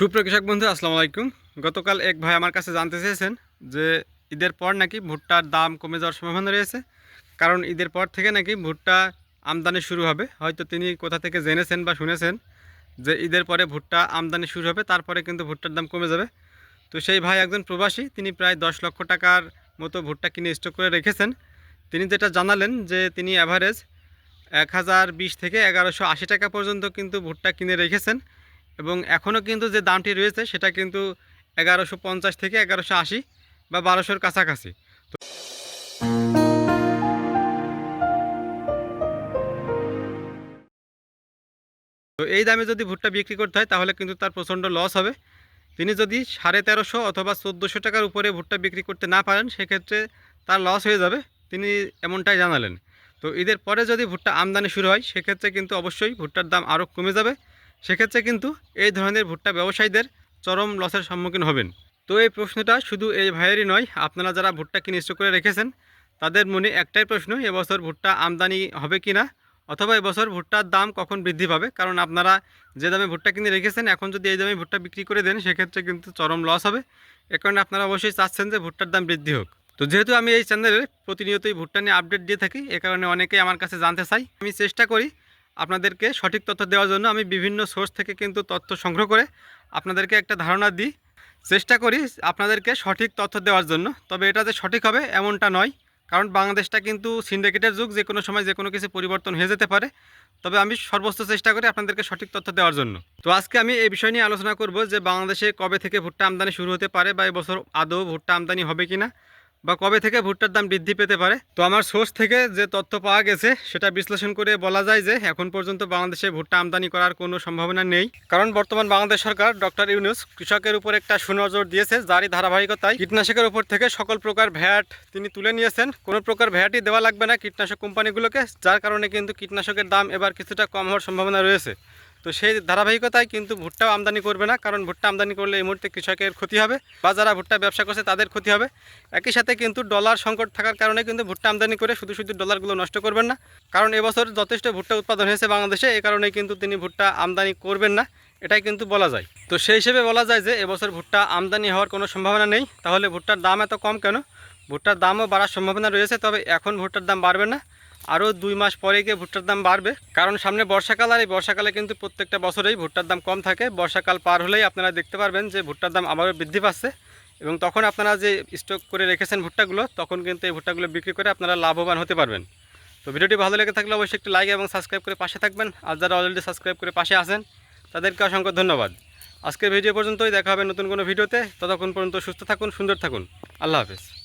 সুপ্রিয় কৃষক বন্ধু, আসসালামু আলাইকুম। গতকাল এক ভাই আমার কাছে জানতে চেয়েছেন যে ঈদের পর নাকি ভুট্টার দাম কমে যাওয়ার সম্ভাবনা রয়েছে। কারণ ঈদের পর থেকে নাকি ভুট্টা আমদানি শুরু হবে। হয়তো তিনি কোথা থেকে জেনেছেন বা শুনেছেন যে ঈদের পরে ভুট্টা আমদানি শুরু হবে, তারপরে কিন্তু ভুট্টার দাম কমে যাবে। তো সেই ভাই একজন প্রবাসী, তিনি প্রায় দশ লক্ষ টাকার মতো ভুট্টা কিনে স্টক করে রেখেছেন। তিনি যেটা জানালেন যে তিনি অ্যাভারেজ এক হাজার বিশ থেকে এগারোশো আশি টাকা পর্যন্ত কিন্তু ভুট্টা কিনে রেখেছেন। এবং এখনও কিন্তু যে দামটি রয়েছে, সেটা কিন্তু এগারোশো পঞ্চাশ থেকে এগারোশো আশি বা বারোশোর কাছাকাছি। তো- তো এই দামে যদি ভুট্টা বিক্রি করতে হয়, তাহলে কিন্তু তার প্রচণ্ড লস হবে। তিনি যদি সাড়ে তেরোশো অথবা চোদ্দোশো টাকার উপরে ভুট্টা বিক্রি করতে না পারেন, সেক্ষেত্রে তার লস হয়ে যাবে, তিনি এমনটাই জানালেন। তো ঈদের পরে যদি ভুট্টা আমদানি শুরু হয়, সেক্ষেত্রে কিন্তু অবশ্যই ভুট্টার দাম আরও কমে যাবে। সেক্ষেত্রে কিন্তু এই ধরনের ভুট্টা ব্যবসায়ীদের চরম লসের সম্মুখীন হবেন। তো এই প্রশ্নটা শুধু এই ভাইয়েরই নয়, আপনারা যারা ভুট্টা কিনে স্টক করে রেখেছেন, তাদের মনে একটাই প্রশ্ন, এবছর ভুট্টা আমদানি হবে কি না অথবা এবছর ভুট্টার দাম কখন বৃদ্ধি পাবে? কারণ আপনারা যে দামে ভুট্টা কিনে রেখেছেন, এখন যদি এই দামে ভুট্টা বিক্রি করে দেন, সেক্ষেত্রে কিন্তু চরম লস হবে। এ কারণে আপনারা অবশ্যই চাচ্ছেন যে ভুট্টার দাম বৃদ্ধি হোক। তো যেহেতু আমি এই চ্যানেলে প্রতিনিয়তই ভুট্টা নিয়ে আপডেট দিয়ে থাকি, এ কারণে অনেকেই আমার কাছে জানতে চাই আমি চেষ্টা করি আপনাদেরকে সঠিক তথ্য দেওয়ার জন্য আমি বিভিন্ন সোর্স থেকে কিন্তু তথ্য সংগ্রহ করে আপনাদেরকে একটা ধারণা দিই। চেষ্টা করি আপনাদেরকে সঠিক তথ্য দেওয়ার জন্য। তবে এটা যে সঠিক হবে এমনটা নয়, কারণ বাংলাদেশটা কিন্তু সিন্ডিকেটের যুগ, যে কোনো সময় যে কোনো কিছু পরিবর্তন হয়ে যেতে পারে। তবে আমি সর্বোচ্চ চেষ্টা করি আপনাদেরকে সঠিক তথ্য দেওয়ার জন্য। তো আজকে আমি এই বিষয় নিয়ে আলোচনা করব যে বাংলাদেশে কবে থেকে ভুট্টা আমদানি শুরু হতে পারে বা এবছর আদৌ ভুট্টা আমদানি হবে কি না বা কবে থেকে ভুট্টার দাম বৃদ্ধি পেতে পারে? তো আমার সোর্স থেকে যে তথ্য পাওয়া গেছে, সেটা বিশ্লেষণ করে বলা যায় যে এখন পর্যন্ত বাংলাদেশে ভুট্টা আমদানি করার কোনো সম্ভাবনা নেই। কারণ বর্তমান বাংলাদেশ সরকার ডক্টর ইউনুস কৃষকের উপর একটা সুনজর দিয়েছে, যারই ধারাবাহিকতায় কীটনাশকের উপর থেকে সকল প্রকার ভ্যাট তিনি তুলে নিয়েছেন। কোনো প্রকার ভ্যাটই দেওয়া লাগবে না কীটনাশক কোম্পানিগুলোকে, যার কারণে কিন্তু কীটনাশকের দাম এবার কিছুটা কম হওয়ার সম্ভাবনা রয়েছে। তো সেই ধারাবাহিকতায় কিন্তু ভুট্টাও আমদানি করবে না, কারণ ভুট্টা আমদানি করলে এই মুহূর্তে কৃষকের ক্ষতি হবে বা যারা ভুট্টা ব্যবসা করছে তাদের ক্ষতি হবে। একই সাথে কিন্তু ডলার সংকট থাকার কারণে কিন্তু ভুট্টা আমদানি করে শুধু শুধু ডলারগুলো নষ্ট করবেন না, কারণ এবছর যথেষ্ট ভুট্টা উৎপাদন হয়েছে বাংলাদেশে এই কারণে কিন্তু তিনি ভুট্টা আমদানি করবেন না, এটাই কিন্তু বলা যায়। তো সেই হিসেবে বলা যায় যে এবছর ভুট্টা আমদানি হওয়ার কোনো সম্ভাবনা নেই, তাহলে ভুট্টার দাম এত কম কেন? ভুট্টার দামও বাড়ার সম্ভাবনা রয়েছে, তবে এখন ভুট্টার দাম বাড়বে না। আরও দুই মাস পরে গিয়ে ভুট্টার দাম বাড়বে। কারণ সামনে বর্ষাকাল আর এই বর্ষাকালে কিন্তু প্রত্যেকটা বছরেই ভুট্টার দাম কম থাকে। বর্ষাকাল পার হলেই আপনারা দেখতে পারবেন যে ভুট্টার দাম আবারও বৃদ্ধি পাচ্ছে। এবং তখন আপনারা যে স্টক করে রেখেছেন ভুট্টাগুলো, তখন কিন্তু এই ভুট্টাগুলো বিক্রি করে আপনারা লাভবান হতে পারবেন। তো ভিডিওটি ভালো লেগে থাকলে অবশ্যই একটি লাইক এবং সাবস্ক্রাইব করে পাশে থাকবেন। আর যারা অলরেডি সাবস্ক্রাইব করে পাশে আসেন তাদেরকে অসংখ্য ধন্যবাদ। আজকের ভিডিও পর্যন্তই। দেখা হবে নতুন কোনো ভিডিওতে। ততক্ষণ পর্যন্ত সুস্থ থাকুন, সুন্দর থাকুন। আল্লাহ হাফেজ।